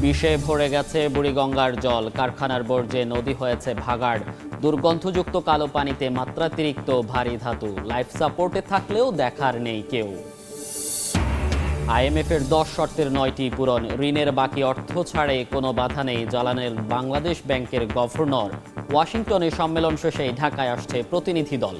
বিষে ভরে গেছে বুড়িগঙ্গার জল, কারখানার বর্জ্যে নদী হয়েছে ভাগাড়, দুর্গন্ধযুক্ত কালো পানিতে মাত্রাতিরিক্ত ভারী ধাতু লাইফ সাপোর্টে থাকলেও দেখার নেই কেউ। আইএমএফের দশ শর্তের নয়টি পূরণ, ঋণের বাকি অর্থ ছাড়ে কোনো বাধা নেই জ্বালানের বাংলাদেশ ব্যাংকের গভর্নর। ওয়াশিংটনে সম্মেলন শেষে ঢাকায় আসছে প্রতিনিধি দল।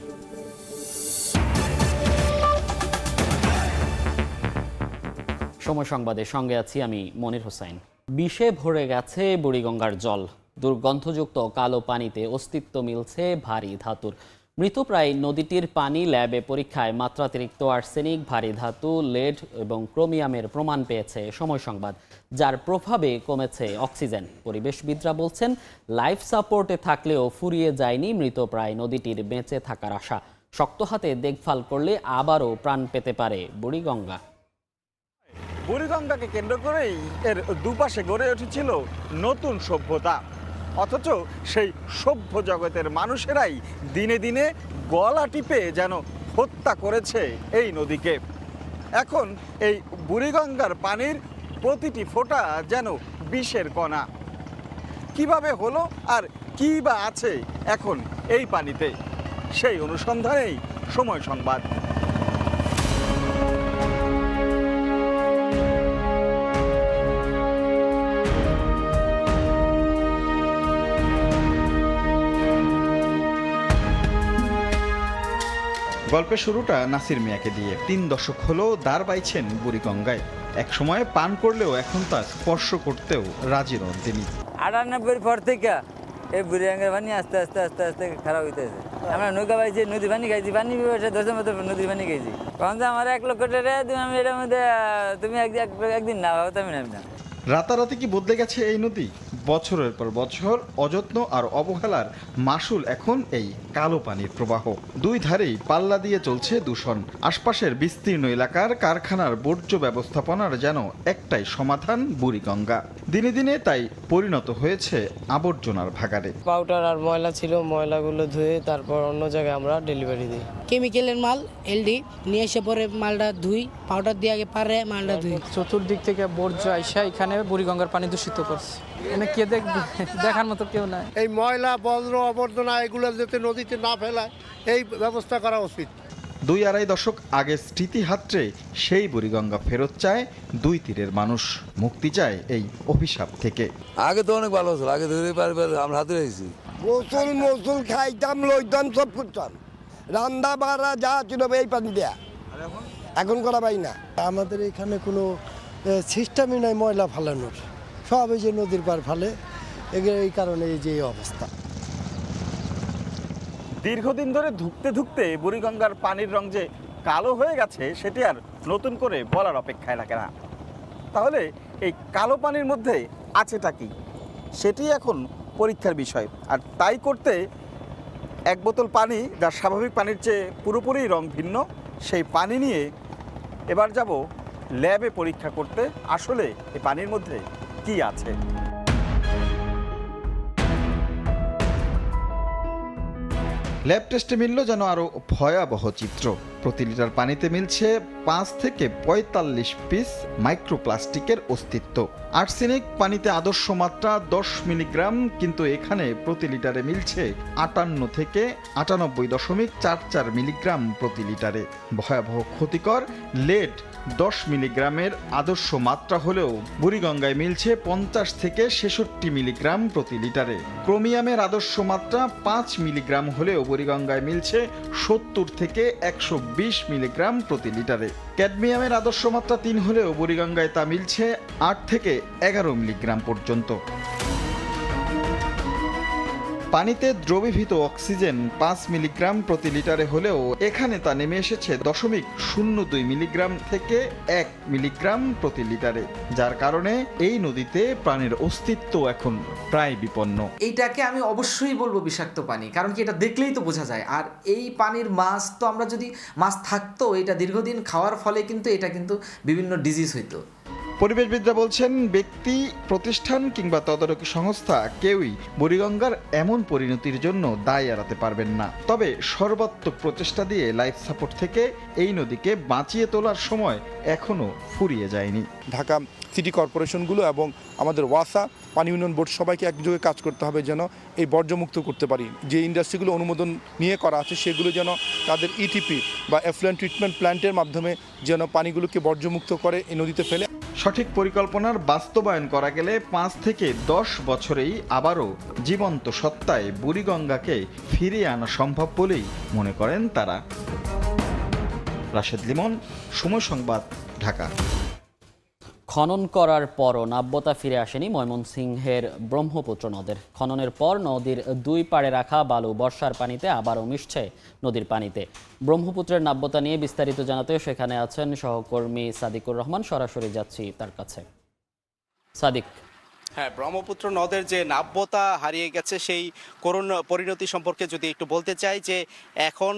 সময় সংবাদের সঙ্গে আছি আমি মনির হোসাইন। বিষে ভরে গেছে বুড়িগঙ্গার জল। দুর্গন্ধযুক্ত কালো পানিতে অস্তিত্ব মিলছে ভারী ধাতুর। মৃতপ্রায় নদীটির পানি ল্যাবে পরীক্ষায় মাত্রাতিরিক্ত আর্সেনিক, ভারী ধাতু, লেড এবং ক্রোমিয়ামের প্রমাণ পেয়েছে সময় সংবাদ, যার প্রভাবে কমেছে অক্সিজেন। পরিবেশবিদরা বলছেন, লাইফ সাপোর্টে থাকলেও ফুরিয়ে যায়নি মৃতপ্রায় নদীটির বেঁচে থাকার আশা। শক্ত হাতে দেখভাল করলে আবারও প্রাণ পেতে পারে বুড়িগঙ্গা। বুড়িগঙ্গাকে কেন্দ্র করেই এর দুপাশে গড়ে উঠেছিল নতুন সভ্যতা। অথচ সেই সভ্য জগতের মানুষেরাই দিনে দিনে গলা টিপে যেন হত্যা করেছে এই নদীকে। এখন এই বুড়িগঙ্গার পানির প্রতিটি ফোঁটা যেন বিষের কণা। কীভাবে হলো আর কী বা আছে এখন এই পানিতে? সেই অনুসন্ধানেই সময় সংবাদ। গল্পের শুরুটা নাসির মিয়াকে দিয়ে। তিন দশক হলো দাঁড় বাইছেন বুড়িগঙ্গায়। এক সময় পান করলেও এখন তা স্পর্শ করতেও রাজি নন তিনি। আটানব্বই পর থেকে এই বুড়িয়াঙ্গের পানি আস্তে আস্তে আস্তে আস্তে খারাপ হইতেছে। আমরা নৌকা পাইছি নদী পানি খাইছি পানি ব্যবসা দশের মতো নদীর পানি খাইছি। কখন যে আমার এক লক্ষ টাকা তুমি আমি এটার মধ্যে তুমি এক- এক- একদিন না ভাবো আমি নামি না। রাতারাতি কি বদলে গেছে এই নদী? বছরের পর বছর অযত্ন আর অবহেলার মাসুল এখন এই কালো পানির প্রবাহ। দুই ধারেই পাল্লা দিয়ে চলছে দূষণ। আশপাশের বিস্তীর্ণ এলাকার কারখানার বর্জ্য ব্যবস্থাপনার যেন একটাই সমাধান বুড়িগঙ্গা। দিনে দিনে তাই পরিণত হয়েছে আবর্জনার ভাগারে পাউডার আর ময়লা ছিল ময়লাগুলো ধুয়ে তারপর অন্য জায়গায় আমরা ডেলিভারি দিই। কেমিক্যালের মাল এলডি নিয়ে এসে পরে মালটা ধুই পাউডার দিয়ে আগে পারে মালটা ধুই। চতুর্দিক থেকে বর্জ্য আইসা এখানে বুড়িগঙ্গার পানি দূষিত করছে। এখানে কে দেখবে দেখার মতো কেউ নাই। এই ময়লা বজ্র আবর্জনা এগুলো যাতে নদীতে না ফেলায় এই ব্যবস্থা করা উচিত। দুই আড়াই দশক আগে স্মৃতি হাতড়ে সেই বুড়িগঙ্গা ফেরত চায় দুই তীরের মানুষ। মুক্তি চায় এই অভিশাপ থেকে। আগে তো অনেক ভালো ছিল আগে ধরে পারি পারি আমরা হাতে রেখেছি গোসল মোসল খাইতাম লইতাম সব করতাম। রান্না বাড়া যা ছিল এই পানি দেয়া। এখন? করা পাই না। আমাদের এখানে কোনো সিস্টেমই নাই ময়লা ফালানোর। সব এই যে নদীর পার ফালে এই কারণে এই যে অবস্থা। দীর্ঘদিন ধরে ধুকতে ধুকতে বুড়িগঙ্গার পানির রং যে কালো হয়ে গেছে, সেটি আর নতুন করে বলার অপেক্ষায় রাখে না। তাহলে এই কালো পানির মধ্যে আছেটা কি? সেটি এখন পরীক্ষার বিষয়। আর তাই করতে এক বোতল পানি যা স্বাভাবিক পানির চেয়ে পুরোপুরি রং ভিন্ন, সেই পানি নিয়ে এবার যাব ল্যাবে পরীক্ষা করতে। আসলে এই পানির মধ্যে কি আছে? ল্যাব টেস্টে মিলল যেন আরও ভয়াবহ চিত্র। প্রতি লিটার পানিতে মিলছে পাঁচ থেকে পঁয়তাল্লিশ পিস মাইক্রোপ্লাস্টিকের অস্তিত্ব। আর্সেনিক পানিতে আদর্শ মাত্রা দশ মিলিগ্রাম, কিন্তু এখানে প্রতি লিটারে মিলছে আটান্ন থেকে আটানব্বই দশমিক চার চার মিলিগ্রাম প্রতি লিটারে। ভয়াবহ ক্ষতিকর লেড দশ মিলিগ্রামের আদর্শ মাত্রা হলেও বুড়িগঙ্গায় মিলছে পঞ্চাশ থেকে ছেষট্টি মিলিগ্রাম প্রতি লিটারে। ক্রোমিয়ামের আদর্শ মাত্রা পাঁচ মিলিগ্রাম হলেও বুড়িগঙ্গায় মিলছে সত্তর থেকে একশো বিশ মিলিগ্রাম প্রতি লিটারে। ক্যাডমিয়ামের আদর্শ মাত্রা তিন হলেও বুড়িগঙ্গায় তা মিলছে আট থেকে এগারো মিলিগ্রাম পর্যন্ত। পানিতে দ্রবীভূত অক্সিজেন পাঁচ মিলিগ্রাম প্রতি লিটারে হলেও এখানে তা নেমে এসেছে দশমিক শূন্য দুই মিলিগ্রাম থেকে এক মিলিগ্রাম প্রতি লিটারে, যার কারণে এই নদীতে প্রাণের অস্তিত্ব এখন প্রায় বিপন্ন। এইটাকে আমি অবশ্যই বলব বিষাক্ত পানি, কারণ কি এটা দেখলেই তো বোঝা যায়। আর এই পানির মাছ তো আমরা যদি, মাছ থাকতো এটা দীর্ঘদিন খাওয়ার ফলে কিন্তু এটা কিন্তু বিভিন্ন ডিজিজ হইতো। পরিবেশবিদরা বলছেন, ব্যক্তি, প্রতিষ্ঠান কিংবা তদারকি সংস্থা কেউই বুড়িগঙ্গার এমন পরিণতির জন্য দায় এড়াতে পারবেন না। তবে সর্বাত্মক প্রচেষ্টা দিয়ে লাইফ সাপোর্ট থেকে এই নদীকে বাঁচিয়ে তোলার সময় এখনও ফুরিয়ে যায়নি। ঢাকা সিটি কর্পোরেশনগুলো এবং আমাদের ওয়াসা পানি উন্নয়ন বোর্ড সবাইকে একযোগে কাজ করতে হবে যেন এই বর্জ্যমুক্ত করতে পারি। যে ইন্ডাস্ট্রিগুলো অনুমোদন নিয়ে করা আছে, সেগুলো যেন তাদের ইটিপি বা এফ্লুয়েন্ট ট্রিটমেন্ট প্ল্যান্টের মাধ্যমে যেন পানিগুলোকে বর্জ্যমুক্ত করে এই নদীতে ফেলে। সঠিক পরিকল্পনার বাস্তবায়ন করা গেলে পাঁচ থেকে দশ বছরেই আবারও জীবন্ত সত্তায় বুড়িগঙ্গাকে ফিরিয়ে আনা সম্ভব বলেই মনে করেন তারা। রাশেদ লিমন, সময় সংবাদ, ঢাকা। খনন করার পরও নাব্যতা ফিরে আসেনি ময়মনসিংহের ব্রহ্মপুত্র নদের। খননের পর নদীর দুই পাড়ে রাখা বালু বর্ষার পানিতে আবারও মিশছে নদীর পানিতে। ব্রহ্মপুত্রের নাব্যতা নিয়ে বিস্তারিত জানাতে সেখানে আছেন সহকর্মী সাদিকুর রহমান। সরাসরি যাচ্ছি তার কাছে। সাদিক। হ্যাঁ ব্রহ্মপুত্র নদের যে নাব্যতা হারিয়ে গেছে সেই করুণ পরিণতি সম্পর্কে যদি একটু বলতে চাই যে এখন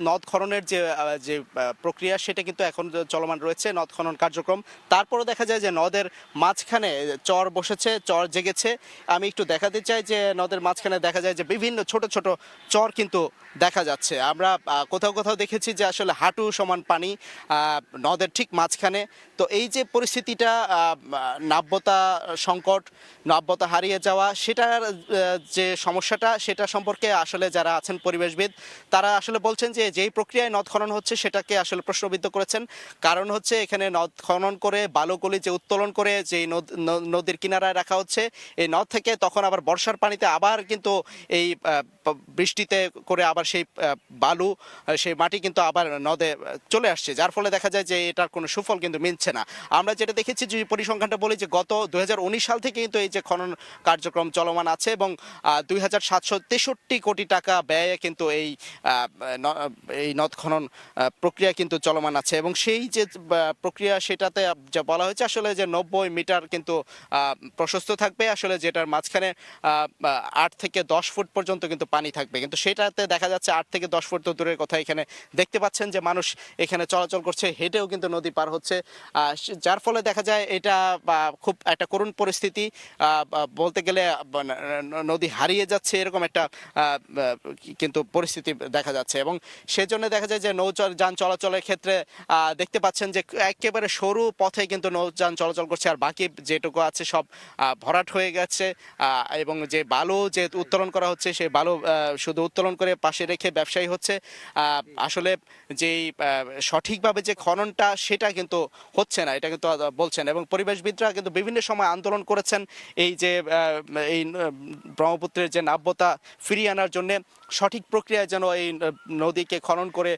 নদ- খননের যে যে প্রক্রিয়া সেটা কিন্তু এখন চলমান রয়েছে নদ খনন কার্যক্রম। তারপরও দেখা যায় যে নদের মাঝখানে চর বসেছে, চর জেগেছে। আমি একটু দেখাতে চাই যে নদের মাঝখানে দেখা যায় যে বিভিন্ন ছোট ছোট চর কিন্তু দেখা যাচ্ছে। আমরা কোথাও কোথাও দেখেছি যে আসলে হাঁটু সমান পানি নদের ঠিক মাঝখানে। তো এই যে পরিস্থিতিটা নাব্যতা সংকট, নাব্যতা হারিয়ে যাওয়া, সেটার যে সমস্যাটা, সেটা সম্পর্কে আসলে যারা আছেন পরিবেশবিদ, তারা আসলে বলছেন যে যেই প্রক্রিয়ায় নদ খনন হচ্ছে সেটাকে আসলে প্রশ্নবিদ্ধ করেছেন। কারণ হচ্ছে এখানে নদ খনন করে বালুগুলি যে উত্তোলন করে যে নদ- নদীর কিনারায় রাখা হচ্ছে, এই নদ থেকে তখন আবার বর্ষার পানিতে আবার কিন্তু এই বৃষ্টিতে করে আবার সেই বালু সেই মাটি কিন্তু আবার নদে চলে আসছে। যার ফলে দেখা যায় যে এটার কোনো সুফল কিন্তু মিলছে না। আমরা যেটা দেখেছি যে পরিসংখ্যানটা বলি যে গত দু হাজার উনিশ সাল থেকে কিন্তু এই যে খনন কার্যক্রম চলমান আছে এবং দুই হাজার সাতশো তেষট্টি কোটি টাকা ব্যয়ে কিন্তু এই এই নদ খনন প্রক্রিয়া কিন্তু চলমান আছে। এবং সেই যে প্রক্রিয়া সেটাতে যা বলা হয়েছে আসলে যে নব্বই মিটার কিন্তু প্রশস্ত থাকবে। আসলে যেটার মাঝখানে আট থেকে দশ ফুট পর্যন্ত কিন্তু পানি থাকবে। কিন্তু সেটাতে দেখা যাচ্ছে আট থেকে দশ ফুট দূরের কথা এখানে দেখতে পাচ্ছেন যে মানুষ এখানে চলাচল করছে, হেঁটেও কিন্তু নদী পার হচ্ছে। যার ফলে দেখা যায় এটা খুব একটা করুণ পরিস্থিতি বলতে গেলে নদী হারিয়ে যাচ্ছে এরকম একটা কিন্তু পরিস্থিতি দেখা যাচ্ছে। এবং সেজন্য দেখা যায় যে নৌযান চলাচলের ক্ষেত্রে দেখতে পাচ্ছেন যে একেবারে সরু পথে কিন্তু নৌযান চলাচল করছে। আর বাকি যেটুকু আছে সব ভরাট হয়ে গেছে। এবং যে বালু যে উত্তোলন করা হচ্ছে, সেই বালু শুধু উত্তোলন করে পাশে রেখে ব্যবসায়ী হচ্ছে আসলে যেই সঠিকভাবে যে খননটা সেটা কিন্তু হচ্ছে না, এটা কিন্তু বলছেন। এবং পরিবেশবিদরা কিন্তু বিভিন্ন সময় আন্দোলন করেছেন এই যে এই ব্রহ্মপুত্রের যে নাব্যতা ফিরিয়ে আনার জন্য। সঠিক প্রক্রিয়ায় যেন এই নদীকে খনন করে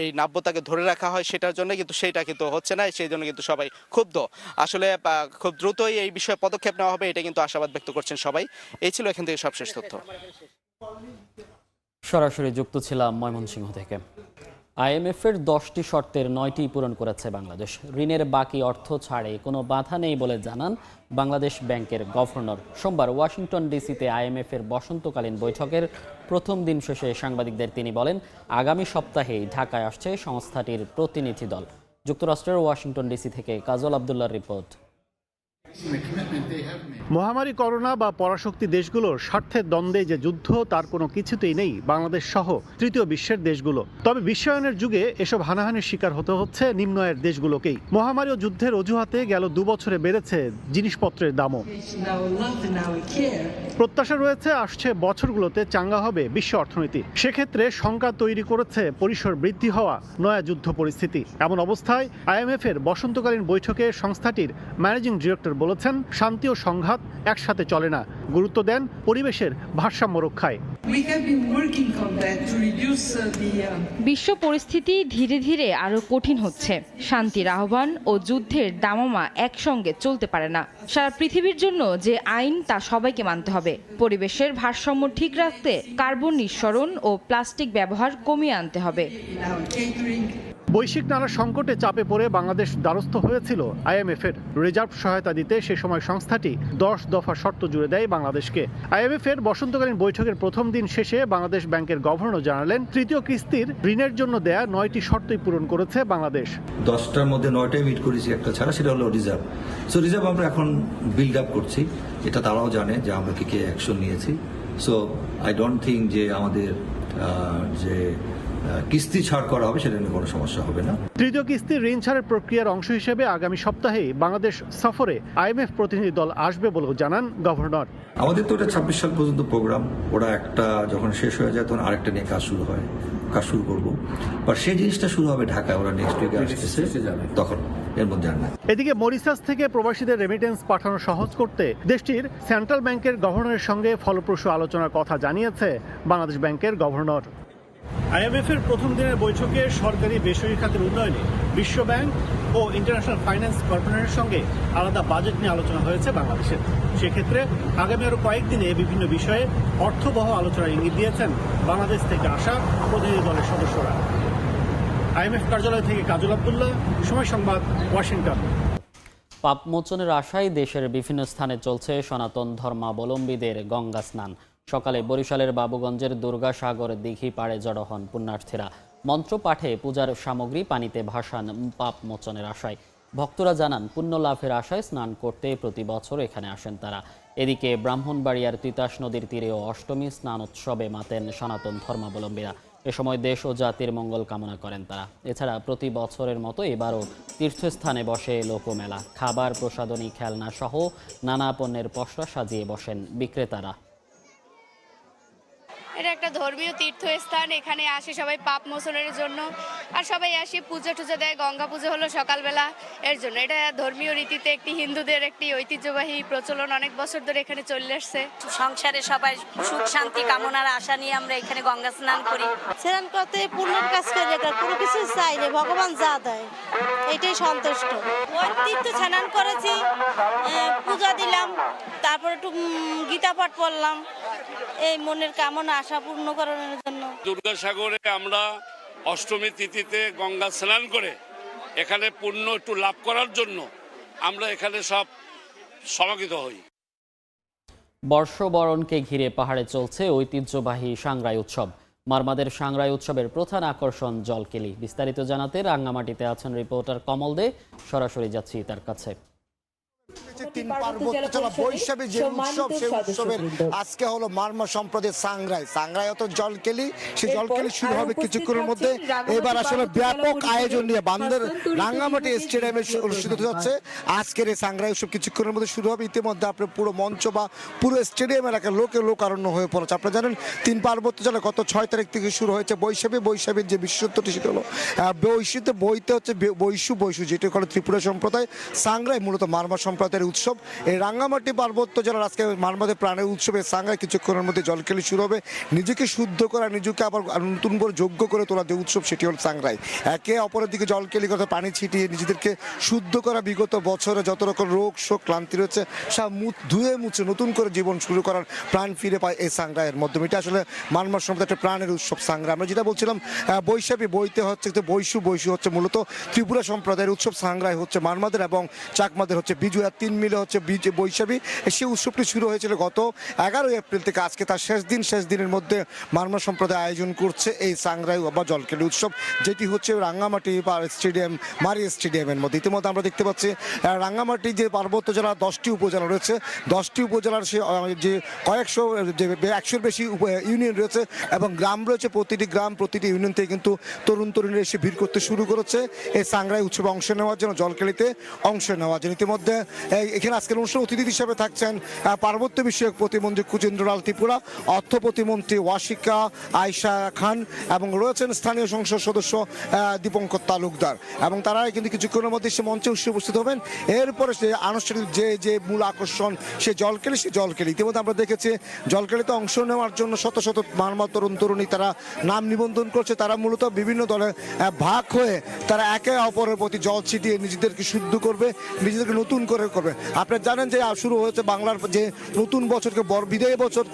এই নাব্যতাকে ধরে রাখা হয় সেটার জন্য কিন্তু সেটা কিন্তু হচ্ছে না, সেই জন্য কিন্তু সবাই ক্ষুব্ধ। আসলে খুব দ্রুতই এই বিষয়ে পদক্ষেপ নেওয়া হবে, এটা কিন্তু আশাবাদ ব্যক্ত করছেন সবাই। এই ছিল এখান থেকে সবশেষ তথ্য। সরাসরি যুক্ত ছিলাম ময়মনসিংহ থেকে। আইএমএফের দশটি শর্তের নয়টি পূরণ করেছে বাংলাদেশ। ঋণের বাকি অর্থ ছাড়ে কোনো বাধা নেই বলে জানান বাংলাদেশ ব্যাংকের গভর্নর। সোমবার ওয়াশিংটন ডিসিতে আইএমএফের বসন্তকালীন বৈঠকের প্রথম দিন শেষে সাংবাদিকদের তিনি বলেন, আগামী সপ্তাহেই ঢাকায় আসছে সংস্থাটির প্রতিনিধি দল। যুক্তরাষ্ট্রের ওয়াশিংটন ডিসি থেকে কাজল আবদুল্লার রিপোর্ট। মহামারী, করোনা বা পরাশক্তি দেশগুলোর স্বার্থের দ্বন্দ্বে যে যুদ্ধ, তার কোনো কিছুতেই নেই বাংলাদেশ সহ তৃতীয় বিশ্বের দেশগুলো। তবে বিশ্বায়নের যুগে এসব হানাহানির শিকার হতে হচ্ছে নিম্ন আয়ের দেশগুলোকেই। মহামারী ও যুদ্ধের অজুহাতে গেল দু বছরে বেড়েছে জিনিসপত্রের দামও। প্রত্যাশা রয়েছে আসছে বছরগুলোতে চাঙ্গা হবে বিশ্ব অর্থনীতি। সেক্ষেত্রে শঙ্কা তৈরি করেছে পরিসর বৃদ্ধি হওয়া নয়া যুদ্ধ পরিস্থিতি। এমন অবস্থায় আইএমএফ এর বসন্তকালীন বৈঠকে সংস্থাটির ম্যানেজিং ডিরেক্টর বলেছেন, শান্তি ও সংঘাত একসাথে চলে না। গুরুত্ব দেন পরিবেশের ভারসাম্য রক্ষায়। বিশ্ব পরিস্থিতি ধীরে ধীরে আরও কঠিন হচ্ছে। শান্তির আহ্বান ও যুদ্ধের দামামা একসঙ্গে চলতে পারে না। সারা পৃথিবীর জন্য যে আইন তা সবাইকে মানতে হবে। পরিবেশের ভারসাম্য ঠিক রাখতে কার্বন নিঃসরণ ও প্লাস্টিক ব্যবহার কমিয়ে আনতে হবে। বৈশ্বিক নানা সংকটে চাপে পড়ে বাংলাদেশ দ্বারস্থ হয়েছিল আইএমএফ এর রিজার্ভ সহায়তা দিতে। সে সময় সংস্থাটি দশ দফা শর্ত জুড়ে দেয় বাংলাদেশকে। আইএমএফ এর বসন্তকালীন বৈঠকের প্রথম দিন শেষে বাংলাদেশ ব্যাংকের গভর্নর জানালেন, তৃতীয় কিস্তির ঋণের জন্য দেয়া নয়টি শর্তই পূরণ করেছে বাংলাদেশ। দশটার মধ্যে নয়টাই মিট করেছি একটা ছাড়া, সেটা হলো রিজার্ভ সো রিজার্ভ আমরা এখন বিল্ড আপ করছি। এটা তারাও জানে যে আমরা কি কি অ্যাকশন নিয়েছি। সো আই ডোন্ট থিঙ্ক যে আমাদের যে কিস্তি ছাড় করা হবে সেটা নিয়ে কোনো সমস্যা হবে না। তৃতীয় কিস্তি ঋণ ছাড়ের প্রক্রিয়ার অংশ হিসেবে আগামী সপ্তাহে বাংলাদেশ সফরে আইএমএফ প্রতিনিধি দল আসবে বলেও জানান গভর্নর। আমাদের তো এটা ছাব্বিশ সাল পর্যন্ত প্রোগ্রাম। ওরা একটা যখন শেষ হয়ে যায় তখন আরেকটা নিয়ে কাজ শুরু হয় কাজ শুরু করব। বা সেই জিনিসটা শুরু হবে ঢাকায় ওরা নেক্সট উইকে আসতেছে। তখন এর মধ্যে আর না এদিকে মরিসাস থেকে প্রবাসীদের রেমিটেন্স পাঠানো সহজ করতে দেশটির সেন্ট্রাল ব্যাংকের গভর্নরের সঙ্গে ফলপ্রসূ আলোচনার কথা জানিয়েছে বাংলাদেশ ব্যাংকের গভর্নর আইএমএফ এর প্রথম দিনের বৈঠকে সরকারি বেসরকারি খাতের উন্নয়নে বিশ্ব ব্যাংক ও ইন্টারন্যাশনাল ফাইন্যান্স কর্পোরেশনের সঙ্গে আলাদা বাজেট নিয়ে আলোচনা হয়েছে বাংলাদেশের। সেক্ষেত্রে আগামী আরও কয়েকদিনে বিভিন্ন বিষয়ে অর্থবহ আলোচনার ইঙ্গিত দিয়েছেন বাংলাদেশ থেকে আসা প্রতিনিধি দলের সদস্যরা। আইএমএফ কার্যালয় থেকে কাজল আবদুল্লাহ, সময় সংবাদ, ওয়াশিংটন। পাপমোচনের আশায় দেশের বিভিন্ন স্থানে চলছে সনাতন ধর্মাবলম্বীদের গঙ্গা স্নান। সকালে বরিশালের বাবুগঞ্জের দুর্গাসাগর দিঘি পাড়ে জড়ো হন পুণ্যার্থীরা। মন্ত্র পাঠে পূজার সামগ্রী, পানিতে ভাসান পাপ মোচনের আশায়। ভক্তরা জানান, পুণ্য লাভের আশায় স্নান করতে প্রতি বছর এখানে আসেন তারা। এদিকে ব্রাহ্মণবাড়িয়ার তিতাস নদীর তীরেও অষ্টমী স্নান উৎসবে মাতেন সনাতন ধর্মাবলম্বীরা। এ সময় দেশ ও জাতির মঙ্গল কামনা করেন তারা। এছাড়া প্রতি বছরের মতো এবারও তীর্থস্থানে বসে লোকমেলা। খাবার প্রসাদনী খেলনা সহ নানা পণ্যের পসরা সাজিয়ে বসেন বিক্রেতারা। এটা একটা ধর্মীয় তীর্থস্থান এখানে আসে সবাই পাপ মোচনের জন্য। আর সবাই আসে পুজো টুজো দেয় গঙ্গা পুজো হলো সকালবেলা এর জন্য। এটা ধর্মীয় রীতিতে একটি হিন্দুদের একটি ঐতিহ্যবাহী প্রচলন। অনেক বছর ধরে এখানে চলে আসছে। সংসারে সবাই সুখ শান্তি কামনার আশা নিয়ে আমরা এখানে গঙ্গা স্নান করি। স্নান করতে পূর্ণের কাজ করে কোনো কিছু চাই না ভগবান যা দেয় এটাই সন্তুষ্ট। ওই তীর্থ স্নান করেছি পূজা দিলাম তারপর একটু গীতা পাঠ পড়লাম। এই মনের কামনা আশা পূর্ণ করানোর জন্য। দুর্গাসাগরে আমরা অষ্টমী তিথিতে গঙ্গা স্নান করে এখানে পুণ্য একটু লাভ করার জন্য আমরা এখানে সব সমাগত হই। বর্ষবরণকে ঘিরে পাহাড়ে চলছে ঐতিহ্যবাহী সাংরাই উৎসব। মারমাদের সাংরাই উৎসবের প্রধান আকর্ষণ জলকেলি। বিস্তারিত জানাতে রাঙ্গামাটিতে আছেন রিপোর্টার কমল দে। সরাসরি যাচ্ছি তার কাছে। তিন পার্বত্য বৈশাখী যে উৎসব সেই উৎসবের আজকে হলো মারমা সম্প্রদায়ের সাংরাই সাংরাই জলকেলি। সেই জলকেলি শুরু হবে কিছুক্ষণের মধ্যে। এবার আসলে ব্যাপক আয়োজন নিয়ে বান্দর রাঙ্গামাটি স্টেডিয়ামে অনুষ্ঠিত হতে যাচ্ছে। আজকের এই সাংরাই উৎসব কিছুক্ষণের মধ্যে শুরু হবে। ইতিমধ্যে আপনার পুরো মঞ্চ বা পুরো স্টেডিয়াম এলাকার লোকে লোকারণ্য হয়ে পড়েছে। আপনারা জানেন তিন পার্বত্য জেলা গত ছয় তারিখ থেকে শুরু হয়েছে বৈশাখী। বৈশাখীর যে বিশেষত্বটি সেটা হলো বৈশিতে বইতে হচ্ছে বৈশু বৈশু যেটি হলো ত্রিপুরা সম্প্রদায়। সাংরাই মূলত মারমা সম্প্রদায়ের উৎসব। এই রাঙ্গামাটি পার্বত্য জেলার আজকে মারমাদের প্রাণের উৎসবে সাংরাই কিছুক্ষণের মধ্যে জলকেলি শুরু হবে। নিজেকে শুদ্ধ করা, নিজেকে আবার নতুন করে যোগ্য করে তোলা যে উৎসব, সেটি হল সাংরাই একে অপরের দিকে জলকেলি করে পানি ছিটিয়ে নিজেদেরকে শুদ্ধ করা বিগত বছরে যত রকম রোগ, শোক, ক্লান্তি রয়েছে, সব ধুয়ে মুছে নতুন করে জীবন শুরু করার প্রাণ ফিরে পায় এই সাংরাইয়ের মাধ্যমে এটা আসলে মানমার সম্প্রদায় একটা প্রাণের উৎসব সাংরাই আমরা যেটা বলছিলাম বৈশাখী বইতে হচ্ছে বৈশু বৈশু হচ্ছে মূলত ত্রিপুরা সম্প্রদায়ের উৎসব সাংরাই হচ্ছে মানমাদের এবং চাকমাদের হচ্ছে বিজু আর তিন মিলে হচ্ছে বৈশাখী। সেই উৎসবটি শুরু হয়েছিল গত এগারোই এপ্রিল থেকে। আজকে তার শেষ দিন, শেষ দিনের মধ্যে মারমা সম্প্রদায় আয়োজন করছে এই সাংরাই বা জলকেলি উৎসব, যেটি হচ্ছে রাঙ্গামাটি স্টেডিয়াম, মারি স্টেডিয়ামের মধ্যে। ইতিমধ্যে আমরা দেখতে পাচ্ছি রাঙ্গামাটি যে পার্বত্য জেলা দশটি উপজেলা রয়েছে, দশটি উপজেলার সে যে কয়েকশো, যে একশোর বেশি ইউনিয়ন রয়েছে এবং গ্রাম রয়েছে প্রতিটি গ্রাম, প্রতিটি ইউনিয়ন থেকে কিন্তু তরুণ তরুণীরা এসে ভিড় করতে শুরু করেছে। এই সাংরাই উৎসবে অংশ নেওয়ার জন্য জলকেলিতে অংশ নেওয়ার জন্য ইতিমধ্যে এই এখানে আজকের অনুষ্ঠান অতিথি হিসেবে থাকছেন পার্বত্য বিষয়ক প্রতিমন্ত্রী কুচেন্দ্রলাল ত্রিপুরা, অর্থ প্রতিমন্ত্রী ওয়াশিকা আয়শা খান এবং রয়েছেন স্থানীয় সংসদ সদস্য দীপঙ্কর তালুকদার। এবং তারা কিন্তু কিছুক্ষণের মধ্যে সে মঞ্চে এসে উপস্থিত হবেন। এরপরে সে আনুষ্ঠানিক যে যে মূল আকর্ষণ, সে জলকেলি সে জলকেলি। ইতিমধ্যে আমরা দেখেছি জলকেলিতে অংশ নেওয়ার জন্য শত শত মারমা তরুণ তরুণী তারা নাম নিবন্ধন করছে। তারা মূলত বিভিন্ন দলে ভাগ হয়ে তারা একে অপরের প্রতি জল ছিটিয়ে নিজেদেরকে শুদ্ধ করবে, নিজেদেরকে নতুন করে করবে। আপনারা জানেন যে শুরু হয়েছে বাংলার যে নতুন বছরকে বিদায় বছর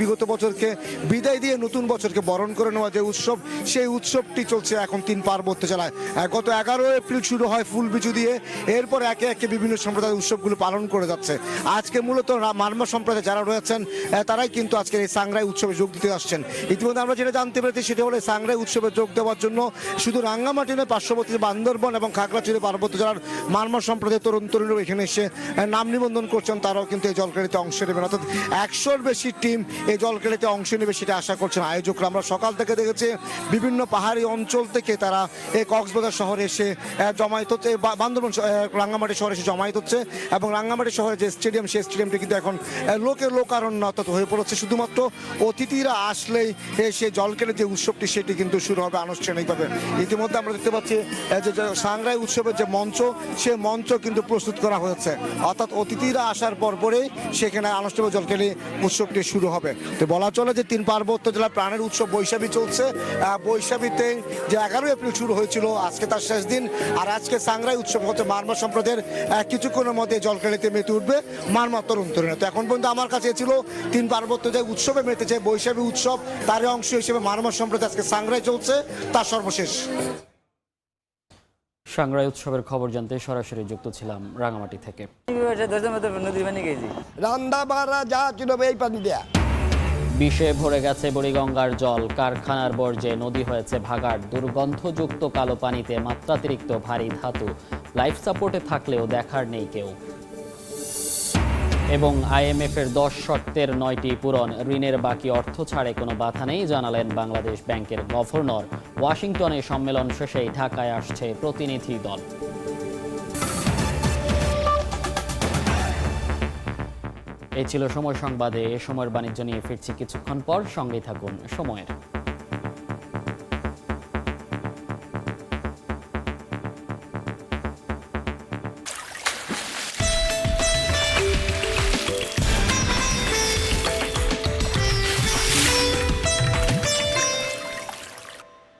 বিগত বছরকে বিদায় দিয়ে নতুন বছরকে বরণ করে নেওয়া যে উৎসব, সেই উৎসবটি চলছে এখন তিন পার্বত্য জেলায়। গত এগারো এপ্রিল শুরু হয় ফুল বিচু দিয়ে, এরপর একে একে বিভিন্ন সম্প্রদায়ের উৎসবগুলো পালন করে যাচ্ছে। আজকে মূলত মারমা সম্প্রদায় যারা রয়েছেন তারাই কিন্তু আজকের এই সাংরাই উৎসবে যোগ দিতে আসছেন। ইতিমধ্যে আমরা যেটা জানতে পেরেছি সেটা হলো সাংরাই উৎসবে যোগ দেওয়ার জন্য শুধু রাঙ্গামাটি নয়, পার্শ্ববর্তী বান্দরবন এবং খাগড়াছড়ি পার্বত্য জেলার মারমা সম্প্রদায়ের তরুণ তরুণীরা এখানে এসে নাম নিবন্ধন করছেন, তারাও কিন্তু এই জলকেলিতে অংশ নেবেন। অর্থাৎ একশোর বেশি টিম এই জলকেলিতে অংশ নেবে সেটা আশা করছেন আয়োজকরা। আমরা সকাল থেকে দেখেছি বিভিন্ন পাহাড়ি অঞ্চল থেকে তারা এই কক্সবাজার শহরে এসে জমায়েত হচ্ছে বান্দরবন রাঙ্গামাটি শহরে এসে জমায়েত হচ্ছে এবং রাঙ্গামাটি শহরে যে স্টেডিয়াম, সেই স্টেডিয়ামটি কিন্তু এখন লোকের লোকারণ্য অর্থাৎ হয়ে পড়েছে। শুধুমাত্র অতিথিরা আসলেই সেই জলকেলে যে উৎসবটি, সেটি কিন্তু শুরু হবে আনুষ্ঠানিকভাবে। ইতিমধ্যে আমরা দেখতে পাচ্ছি যে সাংরাই উৎসবের যে মঞ্চ, সে মঞ্চ কিন্তু প্রস্তুত করা হয়েছে। অর্থাৎ অতিথিরা আসার পর পরেই সেখানে আনুষ্ঠানিক জলকেলি উৎসবটি শুরু হবে। তো বলা চলে যে তিন পার্বত্য জেলার প্রাণের উৎসব বৈশাখী চলছে। বৈশাখীতে যে এগারোই এপ্রিল শুরু হয়েছিল, আজকে তার শেষ দিন। আর আজকে সাংরাই উৎসব হচ্ছে মারমা সম্প্রদায়ের কিছুক্ষণের মধ্যে জলকেলিতে মেতে উঠবে মারমা তরুণ তরুণীরা তো এখন পর্যন্ত আমার কাছে ছিল তিন পার্বত্য যে উৎসবে মেতেছে বৈশাখী উৎসব, তারই অংশ হিসেবে মারমা সম্প্রদায় আজকে সাংরাই চলছে, তার সর্বশেষ। সাংরাই উৎসবের খবর জানতে সরাসরি যুক্ত ছিলাম রাঙামাটি থেকে। যা ছিল এই পানি দেয়া। বিষে ভরে গেছে বুড়িগঙ্গার জল কারখানার বর্জ্যে নদী হয়েছে ভাগাড় দুর্গন্ধযুক্ত কালো পানিতে মাত্রাতিরিক্ত ভারী ধাতু। লাইফ সাপোর্টে থাকলেও দেখার নেই কেউ। এবং আইএমএফ এর দশ শর্তের নয়টি পূরণ। ঋণের বাকি অর্থ ছাড়ে কোনো বাধা নেই, জানালেন বাংলাদেশ ব্যাংকের গভর্নর। ওয়াশিংটনে সম্মেলন শেষেই ঢাকায় আসছে প্রতিনিধি দল। এই ছিল সময় সংবাদে। এ সময়ের বাণিজ্য নিয়ে ফিরছি কিছুক্ষণ পর। সঙ্গে থাকুন সময়ের।